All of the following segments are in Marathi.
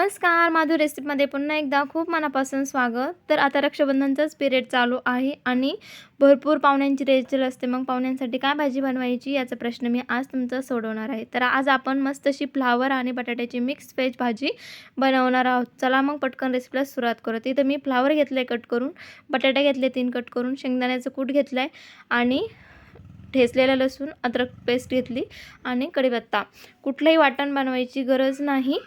नमस्कार माधुर रेसिपीमध्ये पुन्हा एकदा खूप मनापासून स्वागत. तर आता रक्षाबंधनचाच पिरियड चालू आहे आणि भरपूर पाहुण्यांची रेचल असते. मग पाहुण्यांसाठी काय भाजी बनवायची याचा प्रश्न मी आज तुमचा सोडवणार आहे. तर आज आपण मस्त अशी फ्लावर आणि बटाट्याची मिक्स व्हेज भाजी बनवणार आहोत. चला मग पटकन रेसिपीला सुरुवात करू इथं मी फ्लावर घेतलं आहे कट करून बटाटे घेतले तीन कट करून शेंगदाण्याचं कूट घेतलं आहे आणि ठेचलेलं लसूण अद्रक पेस्ट घेतली आणि कढीपत्ता. कुठलंही वाटण बनवायची गरज नाही.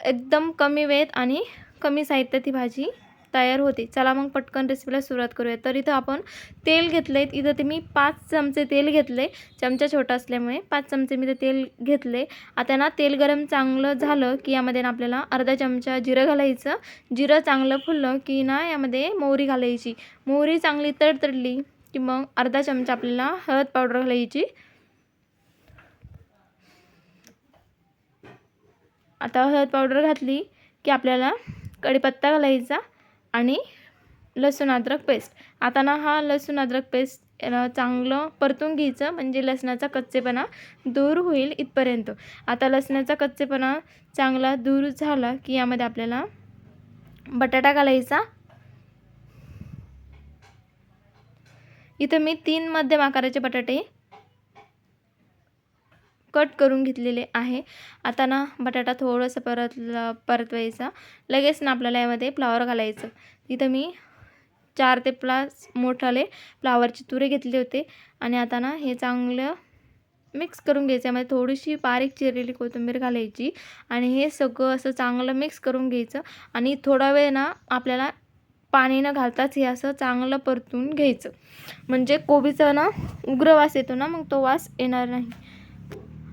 एकदम कमी वेळेत आणि कमी साहित्यात ही भाजी तयार होते. चला मग पटकन रेसिपीला सुरुवात करूया तर इथं आपण तेल घेतलं आहे इथं ते मी पाच चमचे तेल घेतले चमचा छोटा असल्यामुळे पाच चमचे मी ते तेल घेतले आता ना तेल गरम चांगलं झालं की यामध्ये ना आपल्याला अर्धा चमचा जिरं घालायचं. जिरं चांगलं फुललं की ना यामध्ये मोहरी घालायची. मोहरी चांगली तडतडली की मग अर्धा चमचा आपल्याला हळद पावडर घालायची. आता हळद पावडर घातली की आपल्याला कढीपत्ता घालायचा आणि लसूण अद्रक पेस्ट. आता ना हा लसूण अद्रक पेस्ट याला चांगलं परतून घ्यायचं म्हणजे लसणाचा कच्चेपणा दूर होईल इथपर्यंत. आता लसणाचा कच्चेपणा चांगला दूर झाला की यामध्ये आपल्याला बटाटा घालायचा. इथं मी तीन मध्यम आकाराचे बटाटे कट करून घेतलेले आहे. आता ना बटाटा थोडंसं परत परतवायचा. लगेच ना आपल्याला यामध्ये फ्लावर घालायचं. तिथं मी चार ते प्लास मोठाले फ्लावरचे तुरे घेतले होते. आणि आता ना हे चांगलं मिक्स करून घ्यायचं. यामध्ये थोडीशी बारीक चिरलेली कोथिंबीर घालायची. आणि हे सगळं असं चांगलं मिक्स करून घ्यायचं. आणि थोडा वेळ ना आपल्याला पाणी न घालताच हे असं चांगलं परतून घ्यायचं. म्हणजे कोबीचा ना उग्र वास येतो ना मग तो वास येणार नाही.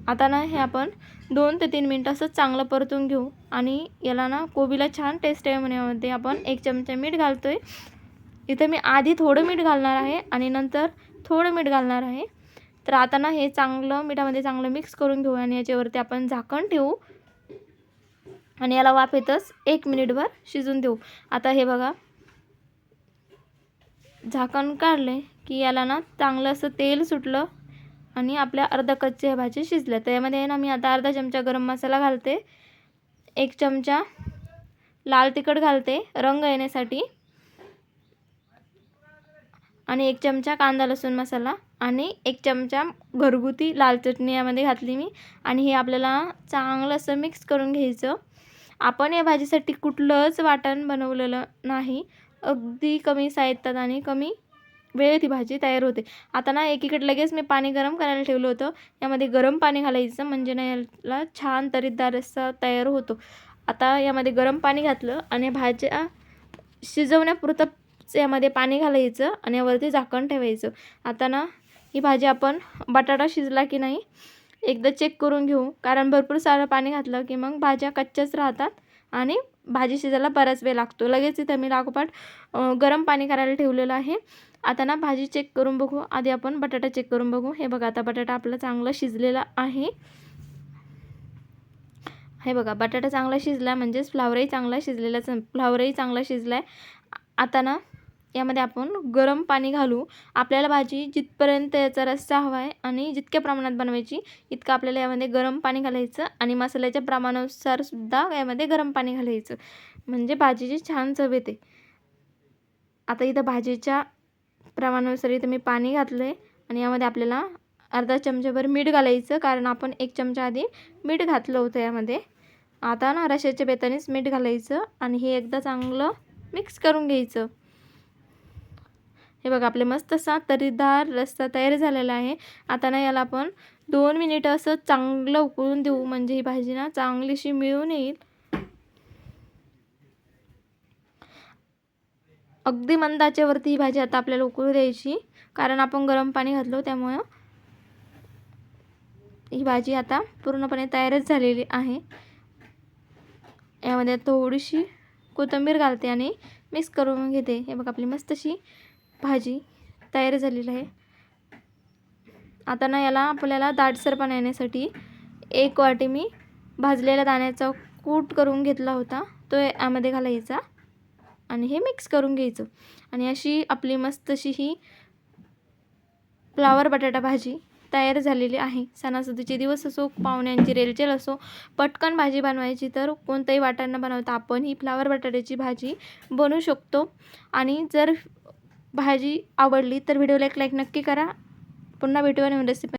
आता ना हे आपण दोन ते तीन मिनटं असं चांगलं परतून घेऊ. आणि याला ना कोबीला छान टेस्ट आहे म्हणण्यामध्ये आपण एक चमचा मीठ घालतो आहे इथं मी आधी थोडं मीठ घालणार आहे आणि नंतर थोडं मीठ घालणार आहे. तर आता ना हे चांगलं मिठामध्ये चांगलं मिक्स करून घेऊ आणि याच्यावरती आपण झाकण ठेवू. आणि याला वाफेतच एक मिनिटभर शिजून देऊ. आता हे बघा. झाकण काढले की याला ना चांगलं असं तेल सुटलं आणि आपल्या अर्धा कच्च्या भाजी शिजल्या. तर यामध्ये ना मी आता अर्धा चमचा गरम मसाला घालते. एक चमचा लाल तिखट घालते रंग येण्यासाठी. आणि एक चमचा कांदा लसूण मसाला. आणि एक चमचा घरगुती लाल चटणी यामध्ये घातली मी. आणि हे आपल्याला चांगलं असं मिक्स करून घ्यायचं. आपण या भाजीसाठी कुठलंच वाटण बनवलेलं नाही. अगदी कमी साहित्यात आणि कमी वेळ ती भाजी तयार होते. आता ना एकीकडे लगेच मी पाणी गरम करायला ठेवलं होतं. यामध्ये गरम पाणी घालायचं म्हणजे ना याला छान तरीदार असा तयार होतो. आता यामध्ये गरम पाणी घातलं आणि भाज्या शिजवण्यापुरतंच यामध्ये पाणी घालायचं आणि यावरती झाकण ठेवायचं. आता ना ही भाजी आपण बटाटा शिजला की नाही एकदा चेक करून घेऊ. कारण भरपूर सारं पाणी घातलं की मग भाज्या कच्च्याच राहतात आणि भाजी शिजायला बराच वेळ लागतो. लगेच इथं मी लागोपाठ गरम पाणी करायला ठेवलेलं आहे. आता ना भाजी चेक करून बघू. आधी आपण बटाटा चेक करून बघू. हे बघा आता बटाटा आपला चांगला शिजलेला आहे. हे बघा बटाटा चांगला शिजला म्हणजेच फ्लावरही चांगला शिजलेला फ्लावरही चांगला शिजला आहे आता ना यामध्ये आपण गरम पाणी घालू. आपल्याला भाजी जिथपर्यंत याचा रस्सा हवा आहे आणि जितक्या प्रमाणात बनवायची इतकं आपल्याला यामध्ये गरम पाणी घालायचं आणि मसाल्याच्या प्रमाणानुसारसुद्धा यामध्ये गरम पाणी घालायचं. म्हणजे भाजीची छान चव येते. आता इथं भाजीच्या प्रमाणानुसार इथं मी पाणी घातलं आहे आणि यामध्ये आपल्याला अर्धा चमच्याभर मीठ घालायचं कारण आपण एक चमचा आधी मीठ घातलं होतं यामध्ये. आता ना रशाच्या बेतानेच मीठ घालायचं आणि हे एकदा चांगलं मिक्स करून घ्यायचं. हे बघा आपले मस्त असा तरीदार रस्ता तयार झालेला आहे. आता ना याला आपण दोन मिनिटं असं चांगलं उकळून देऊ म्हणजे ही भाजी ना चांगलीशी मिळून येईल. अगदी मंदाच्यावरती ही भाजी आता आपल्याला उकळू द्यायची. कारण आपण गरम पाणी घातलो त्यामुळं ही भाजी आता पूर्णपणे तयारच झालेली आहे. यामध्ये थोडीशी कोथिंबीर घालते आणि मिक्स करून घेते. हे बघ आपली मस्त अशी भाजी तयार झालेली आहे. आता ना याला आपल्याला दाटसरपणा येण्यासाठी एक वाटी मी भाजलेल्या दाण्याचा कूट करून घेतला होता. तो यामध्ये घालायचा. आणि हे मिक्स करून घ्यायचं. आणि अशी आपली मस्त अशी ही फ्लावर बटाटा भाजी तयार झालेली आहे. सणासुदीचे दिवस असो पाहुण्यांची रेलचेल असो पटकन भाजी बनवायची तर कोणत्याही वाटांना न बनवता आपण ही फ्लावर बटाट्याची भाजी बनवू शकतो. आणि जर भाजी आवडली तर व्हिडिओला एक लाईक नक्की करा. पुन्हा भेटूया नवीन रेसिपी